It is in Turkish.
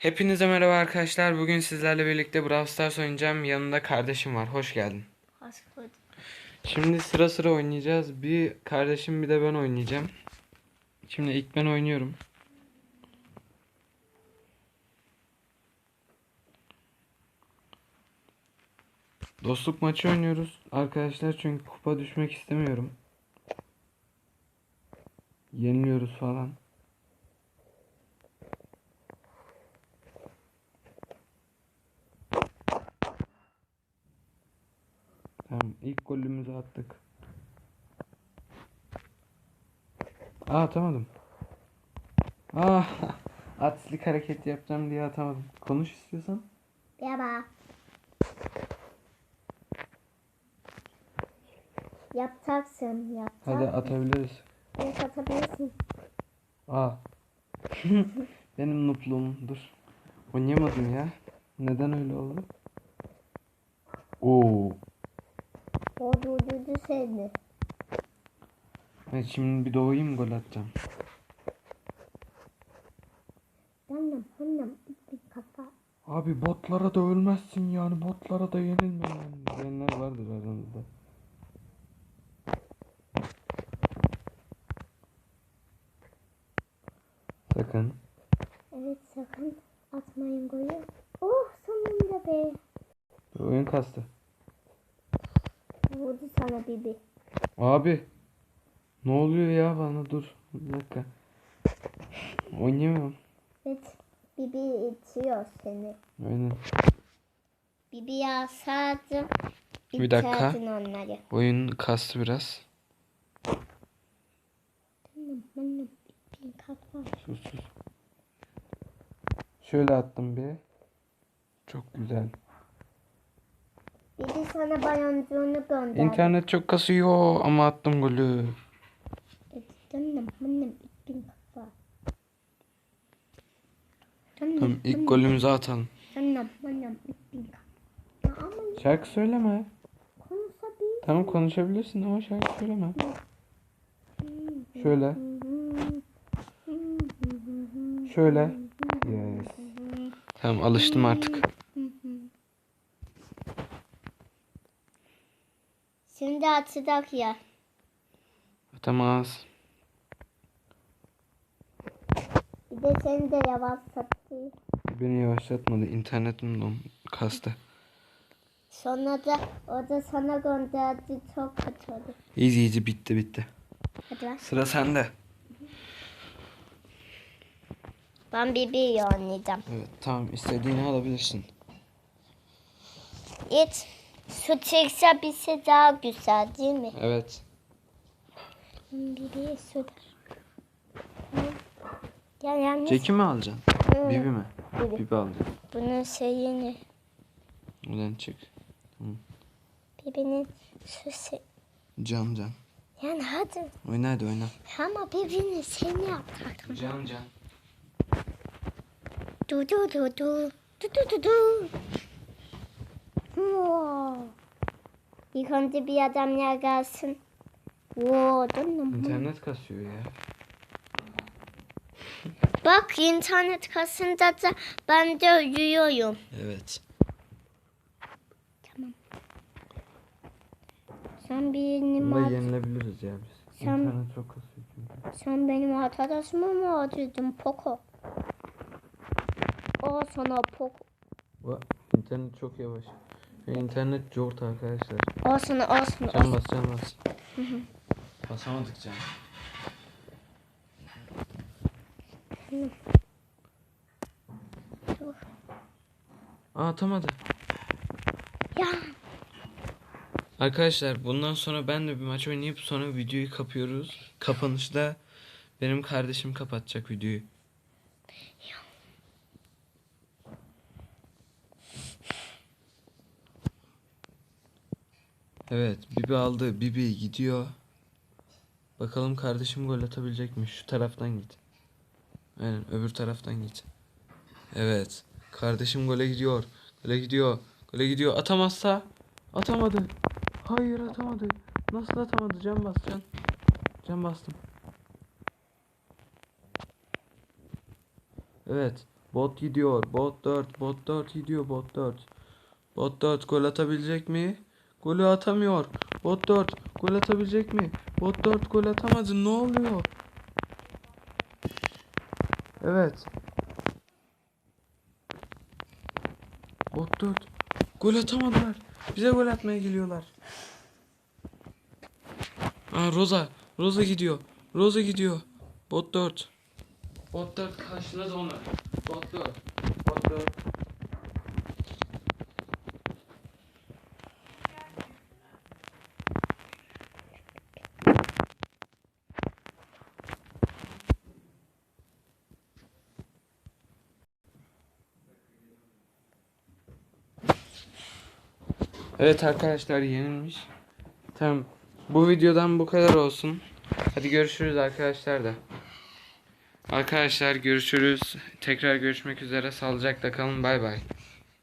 Hepinize merhaba arkadaşlar. Bugün sizlerle birlikte Brawl Stars oynayacağım. Yanında kardeşim var. Hoş geldin. Hoş bulduk. Şimdi sıra sıra oynayacağız. Bir kardeşim bir de ben oynayacağım. Şimdi ilk ben oynuyorum. Dostluk maçı oynuyoruz arkadaşlar çünkü kupa düşmek istemiyorum. Yeniliyoruz falan. Tamam ilk golümüzü attık. Aa atamadım. Aa atslik hareket yapacağım diye atamadım. Konuş istiyorsan. Merhaba. Yapacaksın. Yapacaksın. Hadi atabiliriz. Evet atabilirsin. Aa. Benim nupluğum dur. Oynayamadım ya. Neden öyle oldu? Oo. Durdurdu seni. Evet şimdi bir doğayım gol atacağım. Annem annem bir kafa. Abi botlara da ölmezsin yani botlara da yenilme yani diyenler vardır aranızda. Sakın. Evet sakın atmayın golü. Oh sonunda be. Oyun kastı. Vurdu sana bibi. Abi. Ne oluyor ya bana dur. Bir dakika. Oynayamıyorum. Evet bibi itiyor seni. Aynen. Bibi yasadı. Bir dakika. Onları. Oyun kastı biraz. Annem annem. Sus sus. Şöyle attım bir. Çok güzel. Bibi sana bayoncuğunu gönderdi. İnternet çok kasıyor ama attım golü. Bir kafa. Tamam ilk golümüzü atalım. Bir kafa. Şarkı söyleme. Tamam konuşabilirsin ama şarkı söyleme. Şöyle. Şöyle. Yes. Tamam alıştım artık. Açacak ya. Atamaz. Bir de seni de yavaşlattı. Beni yavaşlatmadı. İnternetim dom kastı. Sonra da o da sana gönderdi. Çok kötü oldu. Easy easy bitti bitti. Hadi ver. Sıra sende. Ben Bibi'yi oynayacağım. Evet tamam istediğini alabilirsin. Hiç su çıksa bir şey daha güzel değil mi? Evet. Bibi'ye su. Ya yalnız Ceki mi alacaksın? Hı. Bibi mi? Bibi. Bibi alacaksın. bunun şeyini Oradan çık. Bibi'nin su şey. Can can. Yani hadi. Oyna hadi oyna. Ama Bibi'nin şeyini yapacaktım. Can can. Du du du du. Du du du du. Wow. İlk önce bir adam yer gelsin. Wow, döndüm. İnternet kasıyor ya. Bak internet kasında da ben de uyuyorum. Evet. Sen benim, Bunda ar- yenilebiliriz ya biz. Sen- İnternet çok kasıyor çünkü. sen benim arkadaşıma mı acıdın Poco? O sana Poco. Bu internet çok yavaş. İnternet cort arkadaşlar. O sana o sana. o Can bas can bas. Basamadık can. Aa atamadı. Ya Arkadaşlar bundan sonra ben de bir maç oynayıp sonra videoyu kapıyoruz. Kapanışta benim kardeşim kapatacak videoyu. Evet Bibi aldı. Bibi gidiyor. Bakalım kardeşim gol atabilecek mi? Şu taraftan git. Aynen öbür taraftan git. Evet. Kardeşim gole gidiyor. Gole gidiyor. Gole gidiyor. Atamazsa atamadı. Hayır atamadı. Nasıl atamadı? Can bas can. Can bastım. Evet. Bot gidiyor. Bot 4. Bot 4 gidiyor. Bot 4. Bot 4 gol atabilecek mi? Golü atamıyor. Bot 4 gol atabilecek mi? Bot 4 gol atamadı. Ne oluyor? Evet. Bot 4 gol atamadılar. Bize gol atmaya geliyorlar. Aa Roza. Roza gidiyor. Roza gidiyor. Bot 4. Bot 4 karşıladı onu. Bot 4. Bot 4. Evet arkadaşlar yenilmiş. Tamam. Bu videodan bu kadar olsun. Hadi görüşürüz arkadaşlar da. Arkadaşlar görüşürüz. Tekrar görüşmek üzere. Sağlıcakla kalın. Bay bay.